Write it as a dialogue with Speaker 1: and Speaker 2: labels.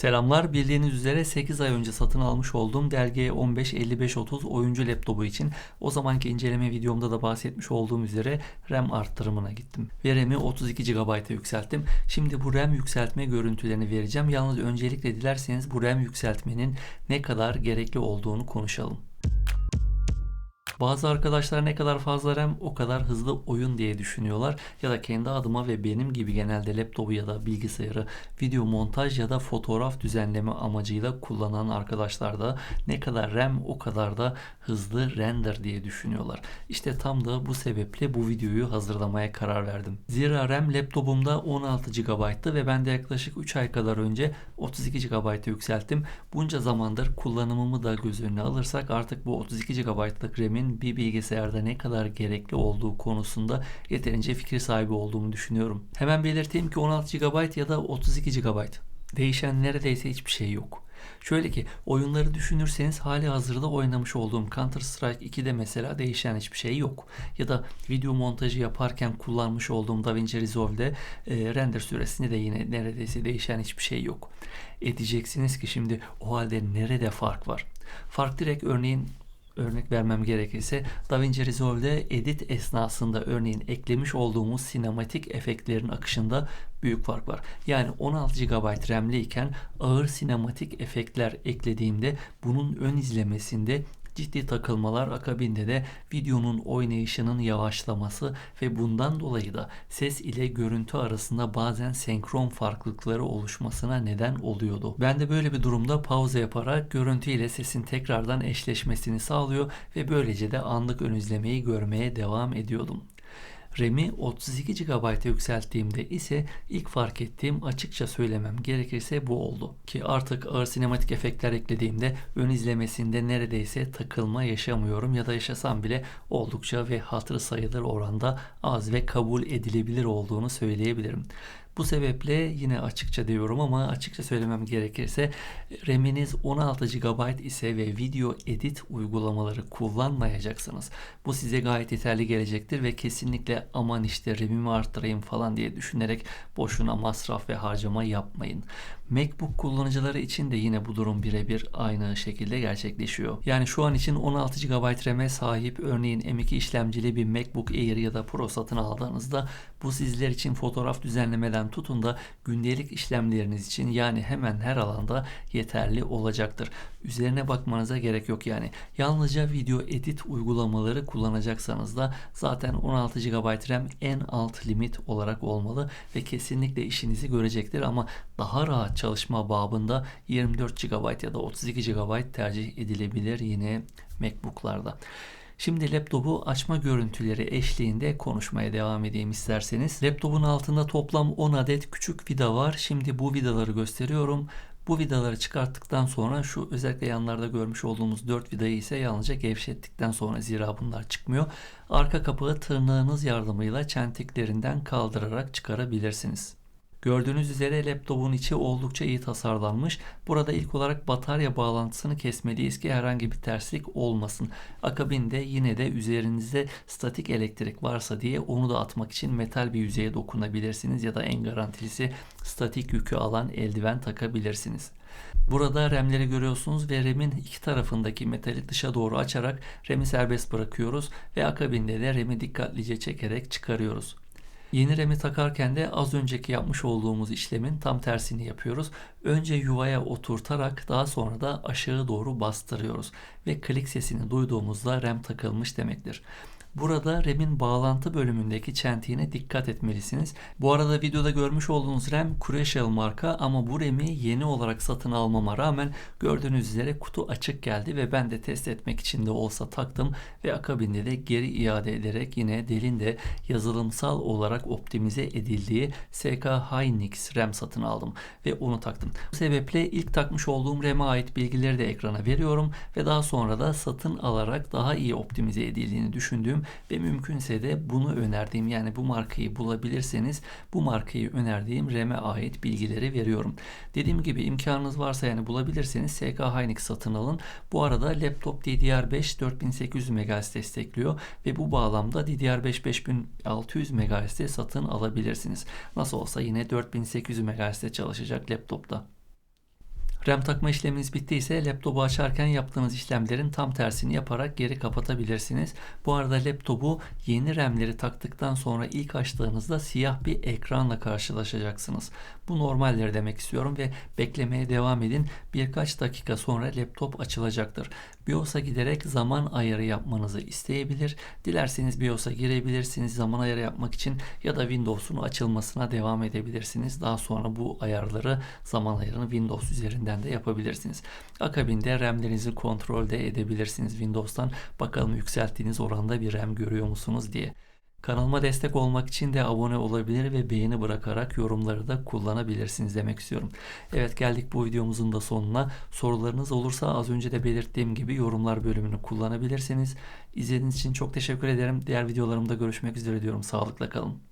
Speaker 1: Selamlar. Bildiğiniz üzere 8 ay önce satın almış olduğum Dell G15-5530 oyuncu laptopu için o zamanki inceleme videomda da bahsetmiş olduğum üzere RAM arttırımına gittim. Ve RAM'i 32 GB'a yükselttim. Şimdi bu RAM yükseltme görüntülerini vereceğim. Yalnız öncelikle dilerseniz bu RAM yükseltmenin ne kadar gerekli olduğunu konuşalım. Bazı arkadaşlar ne kadar fazla RAM o kadar hızlı oyun diye düşünüyorlar. Ya da kendi adıma ve benim gibi genelde laptopu ya da bilgisayarı video montaj ya da fotoğraf düzenleme amacıyla kullanan arkadaşlar da ne kadar RAM o kadar da hızlı render diye düşünüyorlar. İşte tam da bu sebeple bu videoyu hazırlamaya karar verdim. Zira RAM laptopumda 16 GB'tı ve ben de yaklaşık 3 ay kadar önce 32 GB'a yükselttim. Bunca zamandır kullanımımı da göz önüne alırsak artık bu 32 GB'lık RAM'in bir bilgisayarda ne kadar gerekli olduğu konusunda yeterince fikir sahibi olduğumu düşünüyorum. Hemen belirteyim ki 16 GB ya da 32 GB. Değişen neredeyse hiçbir şey yok. Şöyle ki oyunları düşünürseniz hali hazırda oynamış olduğum Counter Strike 2'de mesela değişen hiçbir şey yok. Ya da video montajı yaparken kullanmış olduğum DaVinci Resolve'de e, render süresinde de yine neredeyse değişen hiçbir şey yok. Edeceksiniz ki şimdi o halde nerede fark var? Fark direkt örneğin örnek vermem gerekirse DaVinci Resolve'de edit esnasında örneğin eklemiş olduğumuz sinematik efektlerin akışında büyük fark var. Yani 16 GB RAM'li iken ağır sinematik efektler eklediğimde bunun ön izlemesinde ciddi takılmalar akabinde de videonun oynayışının yavaşlaması ve bundan dolayı da ses ile görüntü arasında bazen senkron farklılıkları oluşmasına neden oluyordu. Ben de böyle bir durumda pauza yaparak görüntü ile sesin tekrardan eşleşmesini sağlıyor ve böylece de anlık ön izlemeyi görmeye devam ediyordum. RAM'i 32 GB'a yükselttiğimde ise ilk fark ettiğim açıkça söylemem gerekirse bu oldu. Ki artık ağır sinematik efektler eklediğimde ön izlemesinde neredeyse takılma yaşamıyorum ya da yaşasam bile oldukça ve hatırı sayılır oranda az ve kabul edilebilir olduğunu söyleyebilirim. Bu sebeple yine açıkça diyorum ama açıkça söylemem gerekirse RAM'iniz 16 GB ise ve video edit uygulamaları kullanmayacaksınız. Bu size gayet yeterli gelecektir ve kesinlikle aman işte RAM'imi arttırayım falan diye düşünerek boşuna masraf ve harcama yapmayın. MacBook kullanıcıları için de yine bu durum birebir aynı şekilde gerçekleşiyor. Yani şu an için 16 GB RAM'e sahip örneğin M2 işlemcili bir MacBook Air ya da Pro satın aldığınızda bu sizler için fotoğraf düzenlemeden tutun da gündelik işlemleriniz için yani hemen her alanda yeterli olacaktır. Üzerine bakmanıza gerek yok yani. Yalnızca video edit uygulamaları kullanacaksanız da zaten 16 GB RAM en alt limit olarak olmalı ve kesinlikle işinizi görecektir ama daha rahat çalışma babında 24 GB ya da 32 GB tercih edilebilir yine MacBook'larda. Şimdi laptopu açma görüntüleri eşliğinde konuşmaya devam edeyim isterseniz. Laptopun altında toplam 10 adet küçük vida var. Şimdi bu vidaları gösteriyorum. Bu vidaları çıkarttıktan sonra şu özellikle yanlarda görmüş olduğumuz 4 vidayı ise yalnızca gevşettikten sonra zira bunlar çıkmıyor. Arka kapağı tırnağınız yardımıyla çentiklerinden kaldırarak çıkarabilirsiniz. Gördüğünüz üzere laptopun içi oldukça iyi tasarlanmış. Burada ilk olarak batarya bağlantısını kesmeliyiz ki herhangi bir terslik olmasın. Akabinde yine de üzerinizde statik elektrik varsa diye onu da atmak için metal bir yüzeye dokunabilirsiniz ya da en garantilisi statik yükü alan eldiven takabilirsiniz. Burada RAM'leri görüyorsunuz ve RAM'in iki tarafındaki metali dışa doğru açarak RAM'i serbest bırakıyoruz ve akabinde de RAM'i dikkatlice çekerek çıkarıyoruz. Yeni RAM'i takarken de az önceki yapmış olduğumuz işlemin tam tersini yapıyoruz. Önce yuvaya oturtarak daha sonra da aşağı doğru bastırıyoruz ve klik sesini duyduğumuzda RAM takılmış demektir. Burada RAM'in bağlantı bölümündeki çentiğine dikkat etmelisiniz. Bu arada videoda görmüş olduğunuz RAM Crucial marka ama bu RAM'i yeni olarak satın almama rağmen gördüğünüz üzere kutu açık geldi ve ben de test etmek için de olsa taktım ve akabinde de geri iade ederek yine delin de yazılımsal olarak optimize edildiği SK Hynix RAM satın aldım ve onu taktım. Bu sebeple ilk takmış olduğum RAM'e ait bilgileri de ekrana veriyorum ve daha sonra da satın alarak daha iyi optimize edildiğini düşündüğüm ve mümkünse de bunu önerdiğim yani bu markayı bulabilirseniz bu markayı önerdiğim RAM'e ait bilgileri veriyorum. Dediğim gibi imkanınız varsa yani bulabilirseniz SK Hynix satın alın. Bu arada laptop DDR5 4800 MHz destekliyor ve bu bağlamda DDR5 5600 MHz'de satın alabilirsiniz. Nasıl olsa yine 4800 MHz'de çalışacak laptopta. RAM takma işleminiz bittiyse laptopu açarken yaptığınız işlemlerin tam tersini yaparak geri kapatabilirsiniz. Bu arada laptopu yeni RAM'leri taktıktan sonra ilk açtığınızda siyah bir ekranla karşılaşacaksınız. Bu normaldir demek istiyorum ve beklemeye devam edin. Birkaç dakika sonra laptop açılacaktır. BIOS'a giderek zaman ayarı yapmanızı isteyebilir. Dilerseniz BIOS'a girebilirsiniz zaman ayarı yapmak için ya da Windows'un açılmasına devam edebilirsiniz. Daha sonra bu ayarları zaman ayarını Windows üzerinden de yapabilirsiniz. Akabinde RAM'lerinizi kontrol de edebilirsiniz Windows'tan. Bakalım yükselttiğiniz oranda bir RAM görüyor musunuz diye. Kanalıma destek olmak için de abone olabilir ve beğeni bırakarak yorumları da kullanabilirsiniz demek istiyorum. Evet geldik bu videomuzun da sonuna. Sorularınız olursa az önce de belirttiğim gibi yorumlar bölümünü kullanabilirsiniz. İzlediğiniz için çok teşekkür ederim. Diğer videolarımda görüşmek üzere diyorum. Sağlıkla kalın.